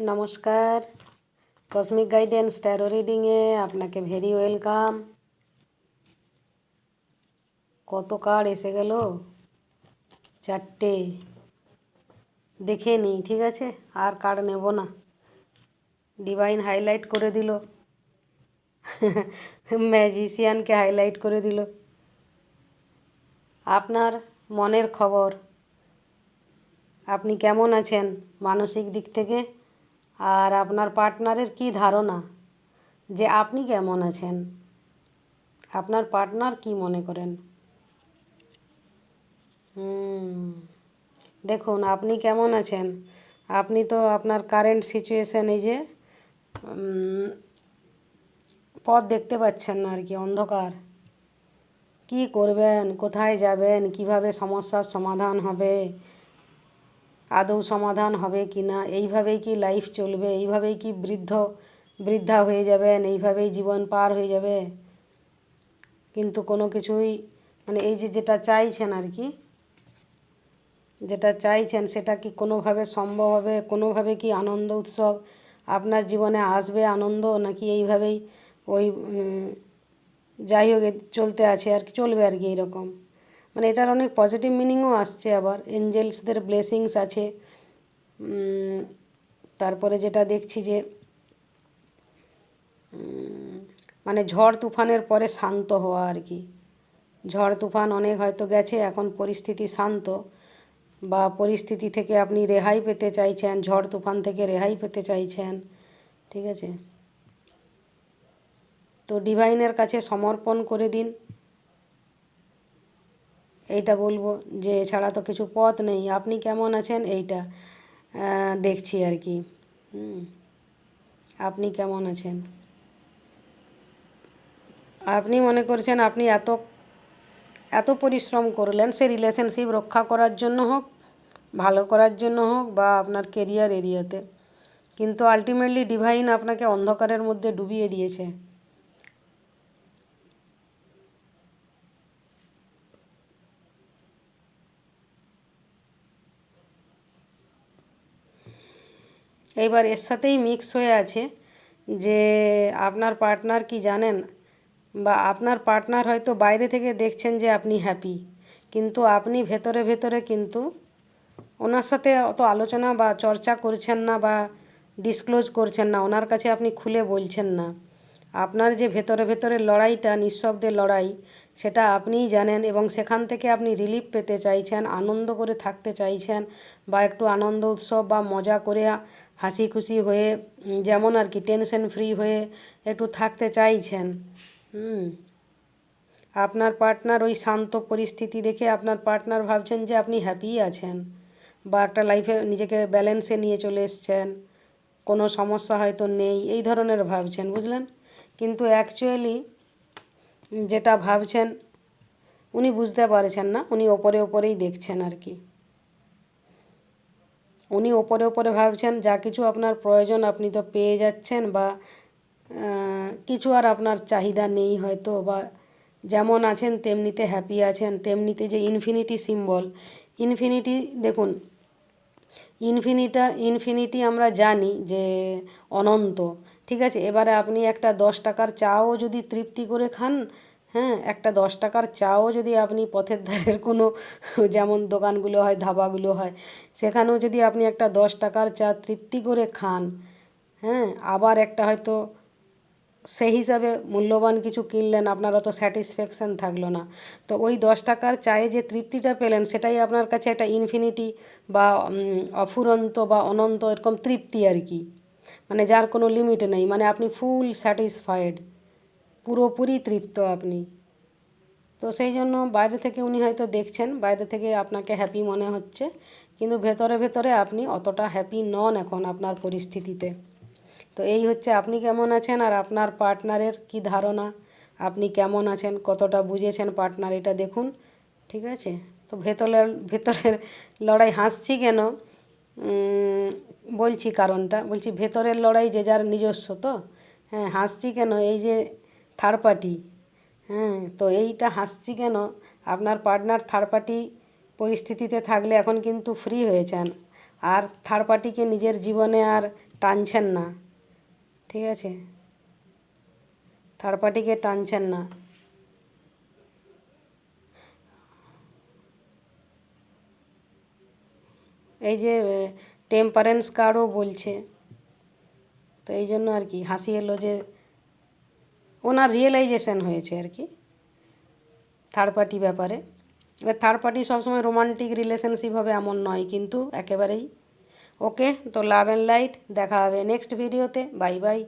নমস্কার। Cosmic guidance taro রিডিংয়ে আপনাকে very welcome কত কার্ড এসে গেল? চারটে। দেখে নিই ঠিক আছে? আর কার্ড নেব না। ডিভাইন হাইলাইট করে দিল। ম্যাজিশিয়ানকে হাইলাইট করে দিল। আপনার মনের খবর। আপনি কেমন আছেন? মানসিক দিক থেকে? আর আপনার পার্টনারের কি ধারণা? যে আপনি কেমন আছেন? আপনার পার্টনার কি মনে করেন? দেখুন, আপনি কেমন আছেন? আপনি তো আপনার কারেন্ট সিচুয়েশান এই যে পথ দেখতে পাচ্ছেন না আর কি, অন্ধকার। কি করবেন? কোথায় যাবেন? কীভাবে সমস্যার সমাধান হবে? আদৌ সমাধান হবে কি না? এইভাবেই কি লাইফ চলবে? এইভাবেই কি বৃদ্ধ, বৃদ্ধা হয়ে যাবেন? এইভাবেই জীবন পার হয়ে যাবে? কিন্তু কোনো কিছুই মানে এই যে যেটা চাইছেন আর কি, যেটা চাইছেন সেটা কি কোনোভাবে সম্ভব হবে? কোনোভাবে কি আনন্দ উৎসব আপনার জীবনে আসবে আনন্দ, নাকি এইভাবেই ওই যাই হোক চলতে আছে আর কি, চলবে আর কি এইরকম? মানে এটার অনেক পজিটিভ মিনিংও আসছে আবার। এঞ্জেলসদের ব্লেসিংস আছে। তারপরে যেটা দেখছি যে মানে ঝড় তুফানের পরে শান্ত হওয়া আর কি। ঝড় তুফান অনেক হয়তো গেছে, এখন পরিস্থিতি শান্ত। বা পরিস্থিতি থেকে আপনি রেহাই পেতে চাইছেন, ঝড় তুফান থেকে রেহাই পেতে চাইছেন, ঠিক আছে? তো ডিভাইনের কাছে সমর্পণ করে দিন। এইটা বলব যে এছাড়া তো কিছু পথ নেই। আপনি কেমন আছেন? এইটা দেখছি আর কি। আপনি কেমন আছেন? আপনি মনে করছেন আপনি এত এত পরিশ্রম করলেন, সে রিলেশনশিপ রক্ষা করার জন্য হোক, ভালো করার জন্য হোক, বা আপনার কেরিয়ার এরিয়াতে। কিন্তু আলটিমেটলি ডিভাইন আপনাকে অন্ধকারের মধ্যে ডুবিয়ে দিয়েছে। এইবার এর সাথেই মিক্স হয়ে আছে যে আপনার পার্টনার কি জানেন? বা আপনার পার্টনার হয়তো বাইরে থেকে দেখছেন যে আপনি হ্যাপি কিন্তু আপনি ভেতরে ভেতরে কিন্তু ওনার সাথে অত আলোচনা বা চর্চা করছেন না বা ডিসক্লোজ করছেন না, ওনার কাছে আপনি খুলে বলছেন না। আপনার যে ভেতরে ভেতরে লড়াইটা, নিঃশব্দে লড়াই, সেটা আপনিই জানেন এবং সেখান থেকে আপনি রিলিফ পেতে চাইছেন, আনন্দ করে থাকতে চাইছেন বা একটু আনন্দ উৎসব বা মজা করে হাসি খুশি হয়ে যেমন আর কি টেনশন ফ্রি হয়ে একটু থাকতে চাইছেন। হুম। আপনার পার্টনার ওই শান্ত পরিস্থিতি দেখে আপনার পার্টনার ভাবছেন যে আপনি হ্যাপি আছেন বা একটা লাইফে নিজেকে ব্যালেন্সে নিয়ে চলে এসছেন। কোনো সমস্যা হয়তো নেই, এই ধরনের ভাবছেন, বুঝলেন? কিন্তু অ্যাকচুয়ালি যেটা ভাবছেন, উনি বুঝতে পারছেন না, উনি ওপরে ওপরেই দেখছেন আর কি। উনি ওপরে ওপরে ভাবছেন, যা কিছু আপনার প্রয়োজন আপনি তো পেয়ে যাচ্ছেন বা কিছু আর আপনার চাহিদা নেই হয়তো বা, যেমন আছেন তেমনিতে হ্যাপি আছেন, তেমনিতে যে ইনফিনিটি সিম্বল ইনফিনিটি দেখুন ইনফিনিটা ইনফিনিটি আমরা জানি যে অনন্ত, ঠিক আছে? এবারে আপনি একটা দশ টাকার চাও যদি তৃপ্তি করে খান হ্যাঁ একটা দশ টাকার চাও যদি আপনি পথের ধারের কোনো, যেমন দোকানগুলো হয়, ধাবাগুলো হয়, সেখানেও যদি আপনি একটা দশ টাকার চা তৃপ্তি করে খান হ্যাঁ আবার একটা হয়তো সেই হিসাবে মূল্যবান কিছু কিনলেন, আপনার অত স্যাটিসফ্যাকশান থাকল না। তো ওই দশ টাকার চায়ে যে তৃপ্তিটা পেলেন, সেটাই আপনার কাছে একটা ইনফিনিটি বা অফুরন্ত বা অনন্ত এরকম তৃপ্তি আর কি। মানে যার কোনো লিমিট নেই মানে আপনি ফুল স্যাটিসফাইড পুরোপুরি তৃপ্ত আপনি। তো সেই জন্য বাইরে থেকে উনি হয়তো দেখছেন, বাইরে থেকে আপনাকে হ্যাপি মনে হচ্ছে, কিন্তু ভেতরে ভেতরে আপনি অতটা হ্যাপি নন এখন আপনার পরিস্থিতিতে। তো এই হচ্ছে আপনি কেমন আছেন আর আপনার পার্টনারের কি ধারণা? আপনি কেমন আছেন? কতটা বুঝেছেন পার্টনার এটা দেখুন, ঠিক আছে? তো ভেতরের ভেতরের লড়াই হাসছি কেন? বলছি কারণটা, বলছি ভেতরের লড়াই যে যার নিজস্ব তো? হ্যাঁ হাসছি কেন? এই যে থার্ড পার্টি হ্যাঁ তো এইটা হাসছি কেন? আপনার পার্টনার থার্ড পার্টি পরিস্থিতিতে থাকলে এখন কিন্তু ফ্রি হয়েছেন। আর থার্ড পার্টিকে নিজের জীবনে আর টানছেন না। ঠিক আছে? থার্ড পার্টিকে টানছেন না। এই যে টেম্পারেন্স কার্ডও বলছে। তো এই জন্য আর কি, হাসি এলো যে ওনার রিয়েলাইজেশন হয়েছে আর কি থার্ড পার্টি ব্যাপারে। এবার থার্ড পার্টি সবসময় রোমান্টিক রিলেশনশিপ হবে এমন নয়, কিন্তু একেবারেই। ওকে তো লাভ অ্যান্ড লাইট দেখা হবে নেক্সট ভিডিওতে বাই বাই